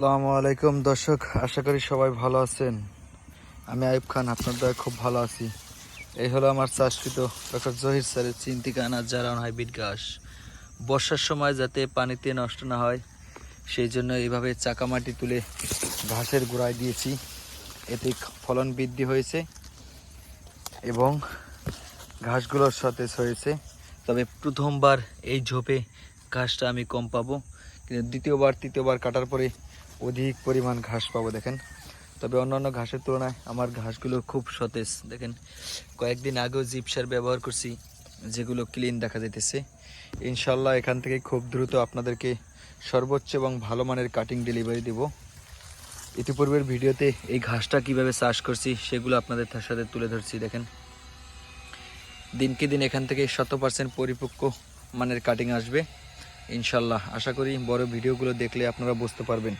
আসসালামু আলাইকুম দর্শক, আশা করি সবাই ভালো আছেন। আমি আইব খান, আপনার দয়া খুব ভালো আছি। এই হলো আমার চাষকৃত ডক্টর জহির স্যারের চিন্তিকানা জারান হাইব্রিড ঘাস। বর্ষার সময় যাতে পানিতে নষ্ট না হয়, সেই জন্য এইভাবে চাকা মাটি তুলে ঘাসের গোড়ায় দিয়েছি। এতে ফলন বৃদ্ধি হয়েছে এবং ঘাসগুলোর সতেজ হয়েছে। তবে প্রথমবার এই ঝোপে ঘাসটা আমি কম পাবো। কিন্তু দ্বিতীয়বার, তৃতীয়বার কাটার পরে অধিক পরিমাণ ঘাস পাবো, দেখেন। তবে অন্যান্য ঘাসের তুলনায় আমার ঘাসগুলো খুব সতেজ, দেখেন। কয়েকদিন আগেও জিপসার ব্যবহার করছি, যেগুলো ক্লিন দেখা যাইতেছে। ইনশাল্লাহ এখান থেকে খুব দ্রুত আপনাদেরকে সর্বোচ্চ এবং ভালো মানের কাটিং ডেলিভারি দেব। ইতিপূর্বের ভিডিওতে এই ঘাসটা কীভাবে চাষ করছি, সেগুলো আপনাদের সাথে তুলে ধরছি, দেখেন। দিনকে দিন এখান থেকে শত পার্সেন্ট পরিপক্ক মানের কাটিং আসবে। ইনশাল্লাহ। আশা করি বড় ভিডিওগুলো দেখলে আপনারা বুঝতে পারবেন।